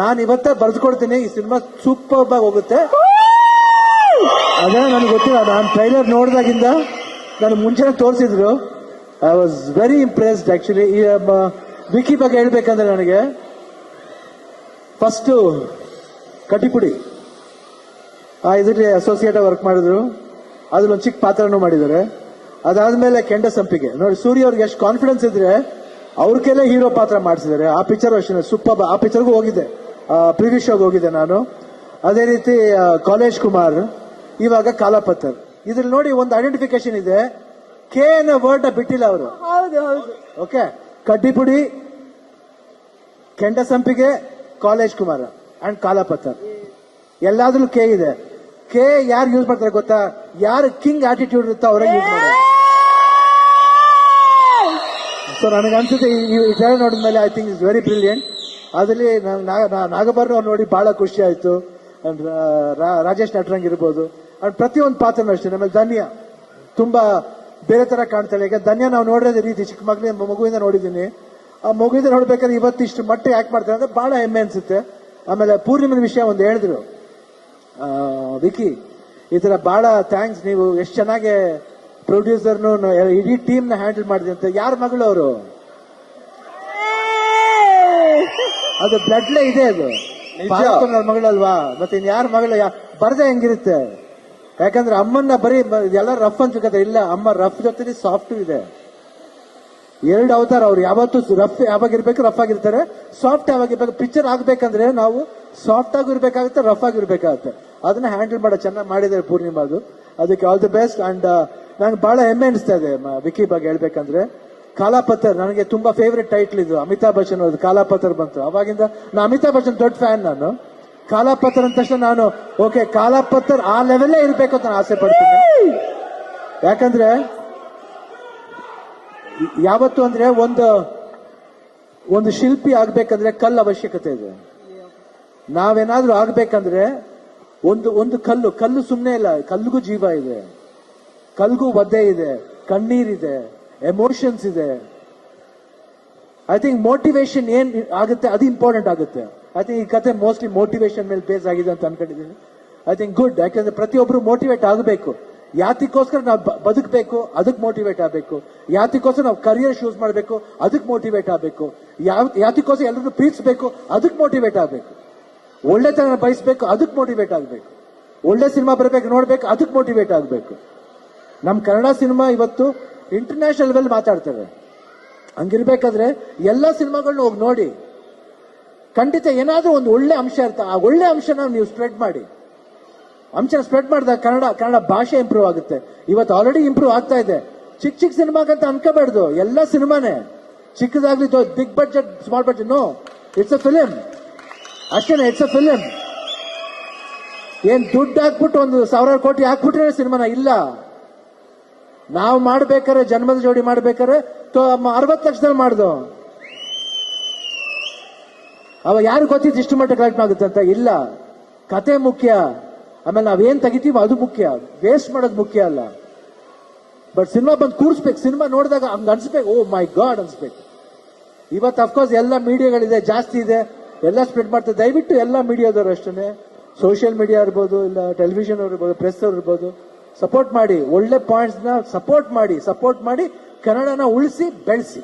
ನಾನು ಇವತ್ತೇ ಬರೆದುಕೊಡ್ತೀನಿ, ಈ ಸಿನಿಮಾ ಸೂಪರ್ ಆಗಿ ಹೋಗುತ್ತೆ. ಅದೇ ನನಗೆ ಗೊತ್ತಿಲ್ಲ, ನಾನು ಟ್ರೈಲರ್ ನೋಡಿದಾಗಿಂದ ನಾನು ಮುಂಚೆನೆ ತೋರಿಸಿದ್ರು. I was very impressed actually ಈ ವಿಕಿ ಬಗ್ಗೆ ಹೇಳ್ಬೇಕಂದ್ರೆ ನನಗೆ ಫಸ್ಟು ಕಟಿಪುಡಿ ಆ ಇದರಲ್ಲಿ ಅಸೋಸಿಯೇಟ್ ವರ್ಕ್ ಮಾಡಿದ್ರು. ಅದ್ರಲ್ಲಿ ಒಂದು ಚಿಕ್ಕ ಪಾತ್ರನೂ ಮಾಡಿದ್ದಾರೆ. ಅದಾದ್ಮೇಲೆ ಕೆಂಡ ಸಂಪಿಗೆ. ನೋಡಿ, ಸೂರ್ಯ ಅವ್ರಿಗೆ ಎಷ್ಟು ಕಾನ್ಫಿಡೆನ್ಸ್ ಇದ್ರೆ ಅವ್ರ ಹೀರೋ ಪಾತ್ರ ಮಾಡಿಸಿದ್ದಾರೆ. ಆ ಪಿಕ್ಚರ್ ಅಷ್ಟೇ ಸೂಪರ್ ಆ ಪಿಕ್ಚರ್ಗೂ ಹೋಗಿದ್ದೆ ಪ್ರಿವ್ಯೂ ಶೋಗೆ ಹೋಗಿದ್ದೆ ನಾನು. ಅದೇ ರೀತಿ ಕಾಲೇಜ್ ಕುಮಾರ್ ಇವಾಗ ಕಾಲಾಪತ್ತರ್. ಇದ್ರಲ್ಲಿ ನೋಡಿ ಒಂದು ಐಡೆಂಟಿಫಿಕೇಶನ್ ಇದೆ. ಕೆ ಅನ್ನೋ ವರ್ಡ್ ಬಿಟ್ಟಿಲ್ಲ ಅವರು. ಓಕೆ? ಕಡ್ಡಿಪುಡಿ ಕೆಂಡ ಸಂಪಿಗೆ ಕಾಲೇಜ್ ಕುಮಾರ್ ಅಂಡ್ ಕಾಲಾಪತ್ತರ್. ಎಲ್ಲಾದ್ರೂ ಕೆ ಇದೆ. ಕೆ ಯಾರು ಯೂಸ್ ಮಾಡ್ತಾರೆ ಗೊತ್ತಾ? ಯಾರು ಕಿಂಗ್ ಆಟಿಟ್ಯೂಡ್ ಇರುತ್ತೋ ಅವರೇ ಯೂಸ್ ಮಾಡ್ತಾರೆ ಸೊ ನನಗೆ ಅನ್ಸುತ್ತೆ ಈ- ವಿಚಾರ ನೋಡಿದ್ಮೇಲೆ I think is very brilliant ಅದರಲ್ಲಿ ನಾಗಭರಣ ಅವ್ರು ನೋಡಿ ಬಹಳ ಖುಷಿ ಆಯ್ತು. ರಾಜೇಶ್ ನಟರಂಗ್ ಇರ್ಬೋದು. ಅಂಡ್ ಪ್ರತಿಯೊಂದು ಪಾತ್ರನೂ ಅಷ್ಟೇ. ನಮ್ಮಲ್ಲಿ ಧನ್ಯ. ತುಂಬಾ ಬೇರೆ ತರ ಕಾಣ್ತಾಳೆ. ಈಗ ಧನ್ಯ ನಾವು ನೋಡಿರೋದೇ ರೀತಿ. ಚಿಕ್ಕ ಮಗಲಿನ ಮಗುವಿಂದ ನೋಡಿದ್ದೀನಿ. ಆ ಮಗುವಿಂದ ನೋಡ್ಬೇಕಾದ್ರೆ ಇವತ್ತಿಷ್ಟು ಮಟ್ಟ ಯಾಕೆ ಮಾಡ್ತಾರೆ ಅಂದ್ರೆ ಬಹಳ ಹೆಮ್ಮೆ ಅನ್ಸುತ್ತೆ. ಆಮೇಲೆ ಪೂರ್ಣಿಮನ ವಿಷಯ ಒಂದು ಹೇಳಿದ್ರು. ವಿಕಿ, ಈ ತರ ಬಹಳ ಥ್ಯಾಂಕ್ಸ್ ನೀವು ಎಷ್ಟು ಚೆನ್ನಾಗಿ ಪ್ರೊಡ್ಯೂಸರ್ನು ಇಡೀ ಟೀಮ್ನ ಹ್ಯಾಂಡಲ್ ಮಾಡಿದೆ ಅಂತ. ಯಾರ ಮಗಳು ಅವರು? ಅದು ಬ್ಲಡ್ಲೇ ಇದೆ ಅದು. ಪಾರ್ವತಮ್ಮನವ್ರ ಮಗಳಲ್ವಾ? ಮತ್ತೆ ಇನ್ ಯಾರ ಮಗಳ? ಬರ್ದೆ ಹೆಂಗಿರುತ್ತೆ? ಯಾಕಂದ್ರೆ ಅಮ್ಮನ್ನ ಬರೀ ಎಲ್ಲ ರಫ್ ಅನ್ಸುತ್ತೆ. ಇಲ್ಲ ಅಮ್ಮ ರಫ್ ಜೊತೆ ಸಾಫ್ಟ್ ಇದೆ. ಎರಡು ಅವತಾರ ಅವ್ರು. ಯಾವತ್ತು ರಫ್ ಯಾವಾಗ ಇರ್ಬೇಕು ರಫ್ ಆಗಿರ್ತಾರೆ. ಸಾಫ್ಟ್ ಯಾವಾಗ ಇರ್ಬೇಕು ಪಿಕ್ಚರ್ ಆಗ್ಬೇಕಂದ್ರೆ ನಾವು ಸಾಫ್ಟ್ ಆಗಿ ಇರ್ಬೇಕಾಗುತ್ತೆ ರಫ್ ಆಗಿ ಇರ್ಬೇಕಾಗುತ್ತೆ. ಅದನ್ನ ಹ್ಯಾಂಡಲ್ ಮಾಡೋ. ಚೆನ್ನಾಗಿ ಮಾಡಿದ್ದಾರೆ ಪೂರ್ಣಿಮಾದು. ಅದಕ್ಕೆ ಆಲ್ ದಿ ಬೆಸ್ಟ್ ಅಂಡ್ ನಂಗೆ ಬಹಳ ಹೆಮ್ಮೆ ಅನಿಸ್ತಾ ಇದೆ ವಿಕಿ ಬಗ್ಗೆ ಹೇಳ್ಬೇಕಂದ್ರೆ. ಕಾಲಾಪತ್ತರ್ ನನಗೆ ತುಂಬಾ ಫೇವ್ರೆಟ್ ಟೈಟ್ಲ್ ಇದು, ಅಮಿತಾಬ್ ಬಚ್ಚನ್ ಅವ್ರದ್ದು ಕಾಲಾಪತ್ತರ್ ಬಂತು. ಅವಾಗಿಂದ ನಾ ಅಮಿತಾಬ್ ಬಚ್ಚನ್ ದೊಡ್ಡ ಫ್ಯಾನ್ ನಾನು. ಕಾಲಾಪತ್ತರ್ ಅಂದ ತಕ್ಷಣ ನಾನು ಓಕೆ ಕಾಲಪತ್ರ ಆ ಲೆವೆಲ್ಲೇ ಇರಬೇಕು ಅಂತ ನಾನು ಆಸೆ ಪಡ್ತೀನಿ. ಯಾಕಂದ್ರೆ, ಯಾವತ್ತು ಅಂದ್ರೆ ಒಂದು ಒಂದು ಶಿಲ್ಪಿ ಆಗ್ಬೇಕಂದ್ರೆ ಕಲ್ಲು ಅವಶ್ಯಕತೆ ಇದೆ. ನಾವೇನಾದ್ರೂ ಆಗ್ಬೇಕಂದ್ರೆ ಒಂದು ಒಂದು ಕಲ್ಲು ಕಲ್ಲು ಸುಮ್ಮನೆ ಇಲ್ಲ, ಕಲ್ಲಿಗೂ ಜೀವ ಇದೆ. ಕಲ್ಗೂ ಒದ್ದೆ ಇದೆ, ಕಣ್ಣೀರಿದೆ. ಎಮೋಷನ್ಸ್ ಇದೆ. ಐ ಥಿಂಕ್ ಮೋಟಿವೇಶನ್ ಏನ್ ಆಗುತ್ತೆ, ಅದು ಇಂಪಾರ್ಟೆಂಟ್ ಆಗುತ್ತೆ. ಐ ಥಿಂಕ್ ಈ ಕತೆ ಮೋಸ್ಟ್ಲಿ ಮೋಟಿವೇಶನ್ ಮೇಲೆ ಬೇಸ್ ಆಗಿದೆ ಅಂತ ಅನ್ಕೊಂಡಿದ್ದೀನಿ. ಐ ಥಿಂಕ್ ಗುಡ್ ಯಾಕಂದ್ರೆ ಪ್ರತಿಯೊಬ್ಬರು ಮೋಟಿವೇಟ್ ಆಗಬೇಕು. ಯಾತಿಗೋಸ್ಕರ ನಾವು ಬದುಕಬೇಕು, ಅದಕ್ಕೆ ಮೋಟಿವೇಟ್ ಆಗಬೇಕು. ಯಾತಿಗೋಸ್ಕರ ನಾವು ಕರಿಯರ್ ಚೂಸ್ ಮಾಡಬೇಕು, ಅದಕ್ಕೆ ಮೋಟಿವೇಟ್ ಆಗಬೇಕು. ಯಾವ ಯಾತಿಗೋಸ್ಕರ ಎಲ್ಲರೂ ಪ್ರೀತಿಸಬೇಕು, ಅದಕ್ಕೆ ಮೋಟಿವೇಟ್ ಆಗಬೇಕು. ಒಳ್ಳೆತನ ಬಯಸ್ಬೇಕು, ಅದಕ್ಕೆ ಮೋಟಿವೇಟ್ ಆಗಬೇಕು. ಒಳ್ಳೆ ಸಿನಿಮಾ ಬರಬೇಕು, ನೋಡ್ಬೇಕು, ಅದಕ್ಕೆ ಮೋಟಿವೇಟ್ ಆಗಬೇಕು. ನಮ್ಮ ಕನ್ನಡ ಸಿನಿಮಾ ಇವತ್ತು ಇಂಟರ್ನ್ಯಾಷನಲ್ ಲೆವೆಲ್ ಮಾತಾಡ್ತೇವೆ. ಹಂಗಿರ್ಬೇಕಾದ್ರೆ ಎಲ್ಲ ಸಿನಿಮಾಗಳನ್ನ ಹೋಗಿ ನೋಡಿ. ಖಂಡಿತ ಏನಾದರೂ ಒಂದು ಒಳ್ಳೆ ಅಂಶ ಇರುತ್ತೆ ಆ ಒಳ್ಳೆ ಅಂಶನ ನೀವು ಸ್ಪ್ರೆಡ್ ಮಾಡಿ. ಅಂಶನ ಸ್ಪ್ರೆಡ್ ಮಾಡಿದಾಗ ಕನ್ನಡ ಕನ್ನಡ ಭಾಷೆ ಇಂಪ್ರೂವ್ ಆಗುತ್ತೆ. ಇವತ್ತು ಆಲ್ರೆಡಿ ಇಂಪ್ರೂವ್ ಆಗ್ತಾ ಇದೆ. ಚಿಕ್ಕ ಚಿಕ್ಕ ಸಿನಿಮಾಗಂತ ಅನ್ಕೋಬಾರ್ದು, ಎಲ್ಲ ಸಿನಿಮಾನೇ. ಚಿಕ್ಕದಾಗ್ಲಿ big budget small budget no it's a film ಅಷ್ಟೇನೆ ಇಟ್ಸ್ ಅ ಫಿಲಿಮ್ ಏನ್ ದುಡ್ಡು ಹಾಕ್ಬಿಟ್ಟು ಒಂದು ಸಾವಿರಾರು ಕೋಟಿ ಹಾಕ್ಬಿಟ್ರೆ ಸಿನಿಮಾನ ಇಲ್ಲ. ನಾವು ಮಾಡ್ಬೇಕಾರೆ ಜನ್ಮದ ಜೋಡಿ ಮಾಡ್ಬೇಕಾರೆ ಅರವತ್ತು ಲಕ್ಷದಲ್ಲಿ ಮಾಡ್ದು. ಅವ ಯಾರು ಗೊತ್ತಿತ್ತು ಇಷ್ಟು ಮಟ್ಟ ಕಲೆಕ್ಟ್ ಆಗುತ್ತೆ ಅಂತ? ಇಲ್ಲ. ಕತೆ ಮುಖ್ಯ. ಆಮೇಲೆ ನಾವೇನ್ ತೆಗಿತೀವೋ ಅದು ಮುಖ್ಯ. ವೇಸ್ಟ್ ಮಾಡೋದು ಮುಖ್ಯ ಅಲ್ಲ. ಬಟ್ ಸಿನಿಮಾ ಬಂದು ಕೂರಿಸ್ಬೇಕು. ಸಿನಿಮಾ ನೋಡಿದಾಗ ಹಂಗ ಅನ್ಸ್ಬೇಕು. ಓ ಮೈ ಗಾಡ್ ಅನ್ಸ್ಬೇಕು. ಇವತ್ತು ಅಫ್ಕೋರ್ಸ್ ಎಲ್ಲ ಮೀಡಿಯಾಗಳಿದೆ, ಜಾಸ್ತಿ ಇದೆ. ಎಲ್ಲ ಸ್ಪ್ರೆಡ್ ಮಾಡ್ತಾರೆ. ದಯವಿಟ್ಟು ಎಲ್ಲ ಮೀಡಿಯಾದವರು ಅಷ್ಟೇ ಸೋಷಿಯಲ್ ಮೀಡಿಯಾ ಇರ್ಬೋದು, ಇಲ್ಲ ಟೆಲಿವಿಷನ್ ಅವ್ರು ಇರ್ಬೋದು ಪ್ರೆಸ್ ಅವ್ರು ಇರ್ಬೋದು. ಸಪೋರ್ಟ್ ಮಾಡಿ ಒಳ್ಳೆ ಪಾಯಿಂಟ್ಸ್ನ ಸಪೋರ್ಟ್ ಮಾಡಿ ಸಪೋರ್ಟ್ ಮಾಡಿ ಕನ್ನಡನ ಉಳಿಸಿ ಬೆಳೆಸಿ.